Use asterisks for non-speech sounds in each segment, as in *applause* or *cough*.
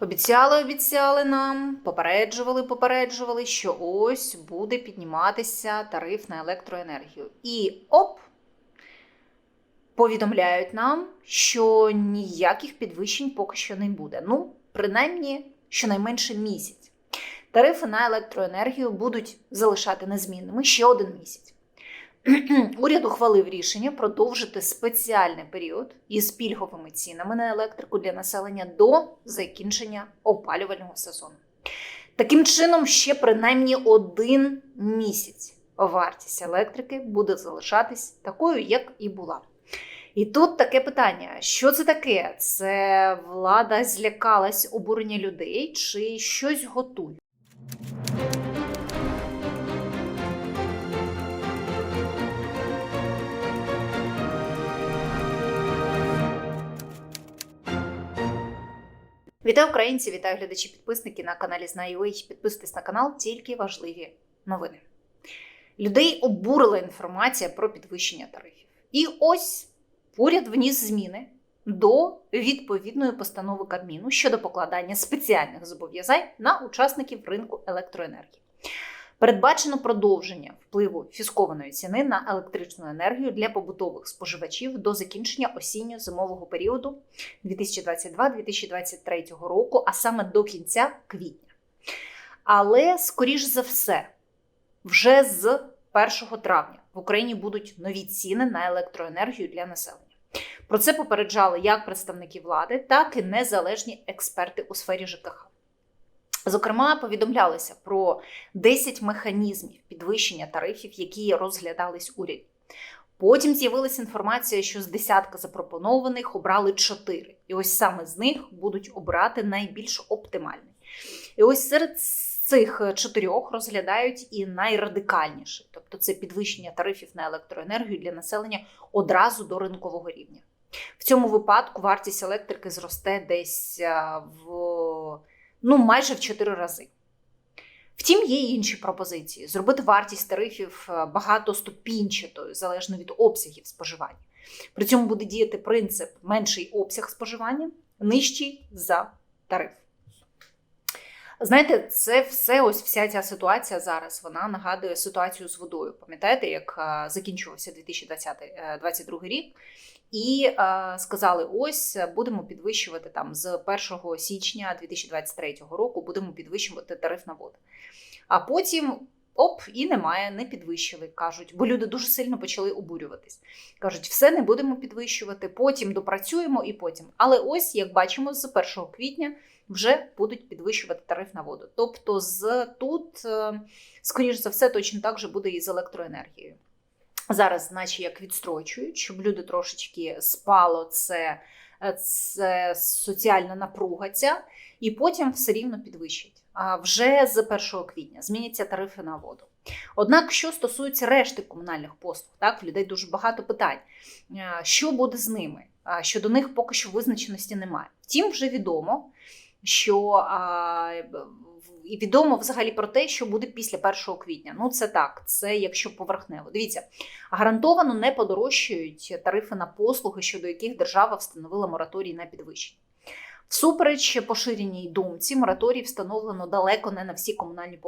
Обіцяли, обіцяли нам, попереджували, попереджували, що ось буде підніматися тариф на електроенергію. І оп! Повідомляють нам, що ніяких підвищень поки що не буде. Ну, принаймні, щонайменше місяць. Тарифи на електроенергію будуть залишати незмінними ще один місяць. *clears throat* Уряд ухвалив рішення продовжити спеціальний період із пільговими цінами на електрику для населення до закінчення опалювального сезону. Таким чином, ще принаймні один місяць вартість електрики буде залишатись такою, як і була. І тут таке питання: що це таке? Це влада злякалась обурення людей чи щось готує? Вітаю українці, вітаю глядачі, підписники на каналі Знаю.ua. Підписуйтесь на канал, тільки важливі новини. Людей обурила інформація про підвищення тарифів. І ось уряд вніс зміни до відповідної постанови Кабміну щодо покладання спеціальних зобов'язань на учасників ринку електроенергії. Передбачено продовження впливу фіскованої ціни на електричну енергію для побутових споживачів до закінчення осінньо-зимового періоду 2022-2023 року, а саме до кінця квітня. Але, скоріш за все, вже з 1 травня в Україні будуть нові ціни на електроенергію для населення. Про це попереджали як представники влади, так і незалежні експерти у сфері ЖКХ. Зокрема, повідомлялося про 10 механізмів підвищення тарифів, які розглядались уряді. Потім з'явилася інформація, що з десятка запропонованих обрали 4. І ось саме з них будуть обрати найбільш оптимальний. І ось серед цих чотирьох розглядають і найрадикальніший, тобто це підвищення тарифів на електроенергію для населення одразу до ринкового рівня. В цьому випадку вартість електрики зросте десь в ну майже в 4 рази. Втім, є інші пропозиції: зробити вартість тарифів багатоступінчатою, залежно від обсягів споживання. При цьому буде діяти принцип менший обсяг споживання, нижчий за тариф. Знаєте, це все, ось вся ця ситуація зараз вона нагадує ситуацію з водою. Пам'ятаєте, як закінчувався 2022 рік, і е, сказали: ось будемо підвищувати там з 1 січня 2023 року, будемо підвищувати тариф на воду. А потім. Оп, і немає, не підвищили, кажуть, бо люди дуже сильно почали обурюватись. Кажуть, все не будемо підвищувати, потім допрацюємо і потім. Але ось, як бачимо, з 1 квітня вже будуть підвищувати тариф на воду. Тобто, з тут, скоріш за все, точно так же буде і з електроенергією. Зараз, наче як відстрочують, щоб люди трошечки спало це, це соціальна напруга ця, і потім все рівно підвищить. А вже з 1 квітня зміняться тарифи на воду. Однак, що стосується решти комунальних послуг, так в людей дуже багато питань. Що буде з ними? Щодо них поки що визначеності немає. Втім, вже відомо, що і відомо взагалі про те, що буде після 1 квітня. Ну, це так, це якщо поверхнево. Дивіться, гарантовано не подорожчають тарифи на послуги, щодо яких держава встановила мораторій на підвищення. Всупереч поширеній думці, мораторій встановлено далеко не на всі комунальні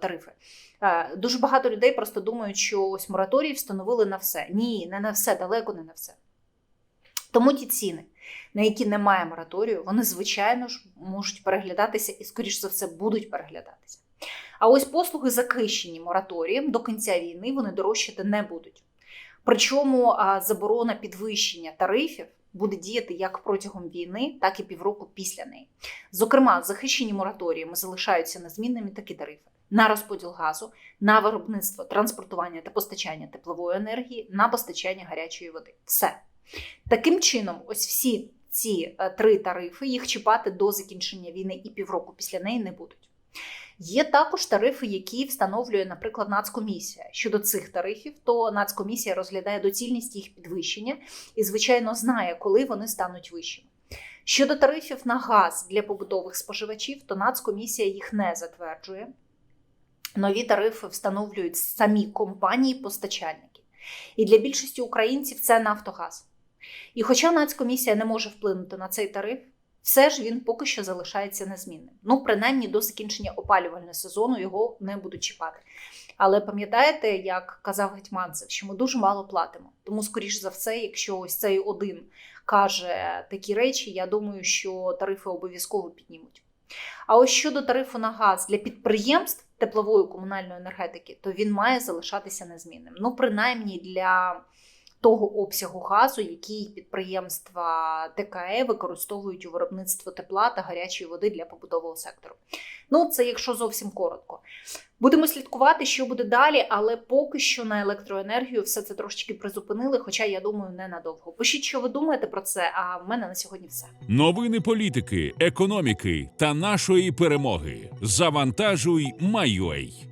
тарифи. Дуже багато людей просто думають, що ось мораторій встановили на все. Ні, не на все, далеко не на все. Тому ті ціни, на які немає мораторію, вони, звичайно ж, можуть переглядатися і, скоріш за все, будуть переглядатися. А ось послуги, захищені мораторієм до кінця війни, вони дорожчати не будуть. Причому заборона підвищення тарифів буде діяти як протягом війни, так і півроку після неї. Зокрема, захищені мораторіями залишаються незмінними такі тарифи. На розподіл газу, на виробництво, транспортування та постачання теплової енергії, на постачання гарячої води. Все. Таким чином, ось всі ці три тарифи їх чіпати до закінчення війни і півроку після неї не будуть. Є також тарифи, які встановлює, наприклад, Нацкомісія. Щодо цих тарифів, то Нацкомісія розглядає доцільність їх підвищення і, звичайно, знає, коли вони стануть вищими. Щодо тарифів на газ для побутових споживачів, то Нацкомісія їх не затверджує. Нові тарифи встановлюють самі компанії-постачальники. І для більшості українців це Нафтогаз. І хоча Нацкомісія не може вплинути на цей тариф, все ж він поки що залишається незмінним. Ну, принаймні до закінчення опалювального сезону його не будуть чіпати. Але пам'ятаєте, як казав Гетьманцев, що ми дуже мало платимо. Тому, скоріш за все, якщо ось цей один каже такі речі, я думаю, що тарифи обов'язково піднімуть. А ось щодо тарифу на газ для підприємств теплової комунальної енергетики, то він має залишатися незмінним. Ну, принаймні для того обсягу газу, який підприємства ТКЕ використовують у виробництво тепла та гарячої води для побутового сектору. Ну, це якщо зовсім коротко. Будемо слідкувати, що буде далі, але поки що на електроенергію все це трошечки призупинили, хоча я думаю, ненадовго. Пишіть, що ви думаєте про це. А в мене на сьогодні все. Новини політики, економіки та нашої перемоги. Завантажуй, Майой.